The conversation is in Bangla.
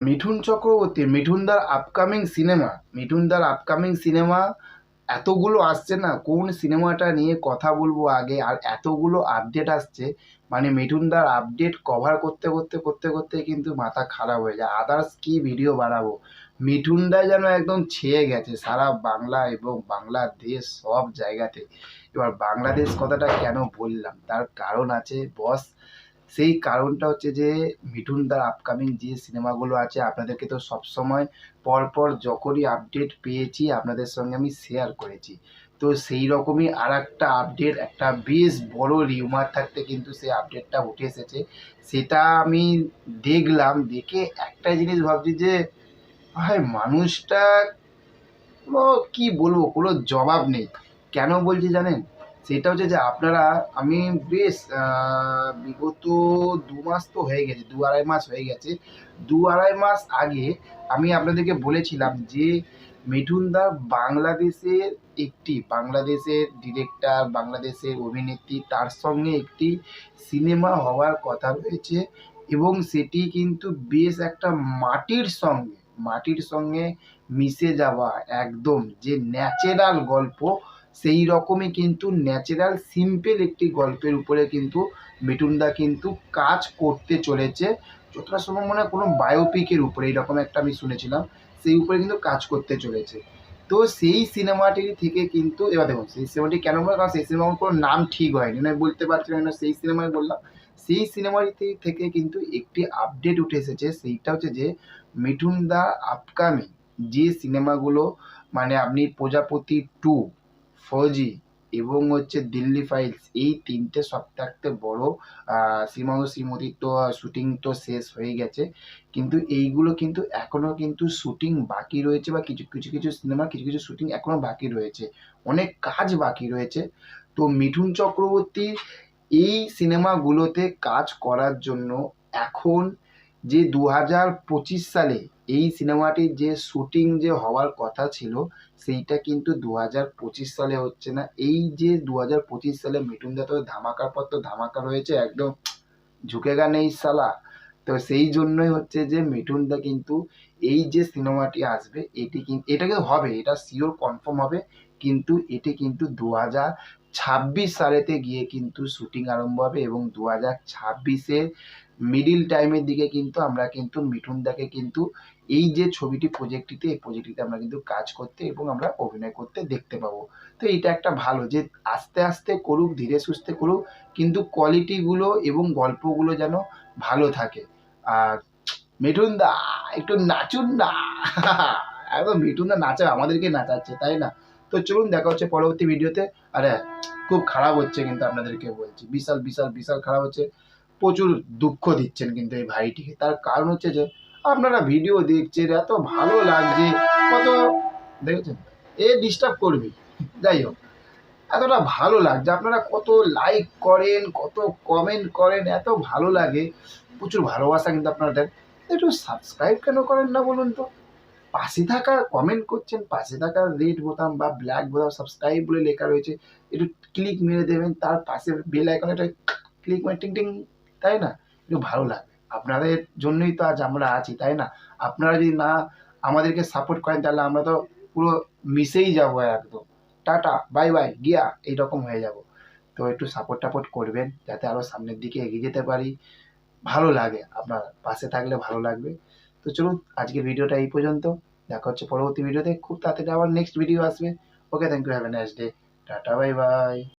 মিঠুন চক্রবর্তী মিঠুনদার আপকামিং সিনেমা মিঠুনদার আপকামিং সিনেমা এতগুলো আসছে না? কোন সিনেমাটা নিয়ে কথা বলব আগে? আর এতগুলো আপডেট আসছে মানে মিঠুনদার আপডেট কভার করতে করতে করতে করতে কিন্তু মাথা খারাপ হয়ে যায়। আদার্স কি ভিডিও বানাবো? মিঠুনদা যেন একদম ছেয়ে গেছে সারা বাংলা এবং বাংলাদেশ সব জায়গাতে। এবার বাংলাদেশ কথাটা কেন বললাম? তার কারণ আছে বস সেই কারণটা হচ্ছে যে মিঠুনদার আপকামিং যে সিনেমাগুলো আছে, আপনাদেরকে তো সবসময় পরপর যখনই আপডেট পেয়েছি, আপনাদের সঙ্গে আমি শেয়ার করেছি। তো সেই রকমই আর একটা আপডেট একটা বেশ বড় রিউমার থাকতে কিন্তু সেই আপডেটটা উঠে এসেছে। সেটা আমি দেখলাম, দেখে একটা জিনিস ভাবছি যে, ভাই মানুষটা কী বলব, কোনো জবাব নেই। কেন বলছি জানেন? সেটা হচ্ছে যে আপনারা, আমি বেশ বিগত দু মাস তো হয়ে গেছে, দু আড়াই মাস হয়ে গেছে। দু আড়াই মাস আগে আমি আপনাদেরকে বলেছিলাম যে মিঠুনদা বাংলাদেশের একটি, বাংলাদেশের ডিরেক্টর বাংলাদেশের অভিনেত্রী, তার সঙ্গে একটি সিনেমা হওয়ার কথা রয়েছে এবং সেটি কিন্তু বেশ একটা মাটির সঙ্গে মাটির সঙ্গে মিশে যাওয়া একদম যে ন্যাচারাল গল্প সেই রকমই কিন্তু ন্যাচারাল সিম্পল একটি গল্পের উপরে কিন্তু মিঠুনদা কিন্তু কাজ করতে চলেছে। যতটা সম্ভব মনে হয় কোনো বায়োপিকের উপরে এইরকম একটা আমি শুনেছিলাম, সেই উপরে কিন্তু কাজ করতে চলেছে। তো সেই সিনেমাটি থেকে কিন্তু, এবার দেখুন, সেই সিনেমাটি কেন বললাম? কারণ সেই সিনেমার কোনো নাম ঠিক হয়নি। আমি বলতে পারছিলাম না সেই সিনেমায় বললাম। সেই সিনেমাটি থেকে কিন্তু একটি আপডেট উঠে এসেছে, সেইটা হচ্ছে যে মিঠুন দা আপকামিং যে সিনেমাগুলো মানে আপনি প্রজাপতি টু ফৌজি এবং হচ্ছে দিল্লি ফাইলস, এই তিনটে সপ্তাহে বড় শ্রীমন্ত শ্রীমতীর তো শুটিং তো শেষ হয়ে গেছে। কিন্তু এইগুলো কিন্তু এখনও কিন্তু শুটিং বাকি রয়েছে বা কিছু কিছু কিছু সিনেমা, কিছু কিছু শুটিং এখনও বাকি রয়েছে। অনেক কাজ বাকি রয়েছে। তো মিঠুন চক্রবর্তী, এই সিনেমাগুলোতে কাজ করার জন্য এখন যে দু হাজার পঁচিশ সালে এই সিনেমাটির যে শুটিং যে হওয়ার কথা ছিল, সেইটা কিন্তু দু হাজার পঁচিশ সালে হচ্ছে না। এই যে দু হাজার পঁচিশ সালে মিঠুনদা তো ধামাকার পর তো ধামাকা রয়েছে, একদম ঝুঁকেগা নেই সালা তো সেই জন্যই হচ্ছে যে মিঠুনদা কিন্তু এই যে সিনেমাটি আসবে, এটি কিন্তু এটা কিন্তু হবে, এটা শিওর কনফার্ম হবে। কিন্তু এটি কিন্তু দু হাজার ছাব্বিশ সালেতে গিয়ে কিন্তু শুটিং আরম্ভ হবে এবং দু হাজার ছাব্বিশের মিডিল টাইমের দিকে কিন্তু আমরা কিন্তু মিঠুনদাকে কিন্তু এই যে ছবিটি প্রজেক্টটিতে এই প্রজেক্টটিতে আমরা কিন্তু কাজ করতে এবং আমরা অভিনয় করতে দেখতে পাবো। তো এটা একটা ভালো যে আস্তে আস্তে করুক, ধীরে সুস্থে করুক, কিন্তু কোয়ালিটিগুলো এবং গল্পগুলো যেন ভালো থাকে। আর মিঠুনদা একটু নাচুন না। একদম মিঠুনদা নাচা আমাদেরকে নাচাচ্ছে, তাই না? তো চলুন, দেখা হচ্ছে পরবর্তী ভিডিওতে আরে, খুব খারাপ হচ্ছে কিন্তু আপনাদেরকে বলছি। বিশাল বিশাল বিশাল খারাপ হচ্ছে। প্রচুর দুঃখ দিচ্ছেন কিন্তু এই ভাইটিকে। তার কারণ হচ্ছে যে, আপনারা ভিডিও দেখছেন, এত ভালো লাগছে, কত দেখেছেন? এ ডিস্টার্ব করবে। যাই হোক, এতটা ভালো লাগছে। আপনারা কত লাইক করেন, কত কমেন্ট করেন, এত ভালো লাগে। প্রচুর ভালোবাসা কিন্তু আপনারা দেন। একটু সাবস্ক্রাইব কেন করেন না বলুন তো? পাশে থাকা কমেন্ট করছেন, পাশে থাকা রেড বোতাম বা ব্ল্যাক বোতাম সাবস্ক্রাইব বলে লেখা রয়েছে। একটু ক্লিক মেরে দেবেন, তার পাশে বেল আইকনে একটা ক্লিক মানে টিং টিং তাই না? একটু ভালো লাগবে আপনাদের জন্যই তো আজ আমরা আছি, তাই না? আপনারা যদি না আমাদেরকে সাপোর্ট করেন, তাহলে আমরা তো পুরো মিশেই যাব একদম। টাটা বাই বাই গিয়া এইরকম হয়ে যাব। তো একটু সাপোর্ট টাপোর্ট করবেন, যাতে আরও সামনের দিকে এগিয়ে যেতে পারি। ভালো লাগে, আপনার পাশে থাকলে ভালো লাগবে। তো চলুন, আজকের ভিডিওটা এই পর্যন্ত। দেখা হচ্ছে পরবর্তী ভিডিওতে। খুব তাড়াতাড়ি আবার নেক্সট ভিডিও আসবে। Okay thank you have a nice day tata bye bye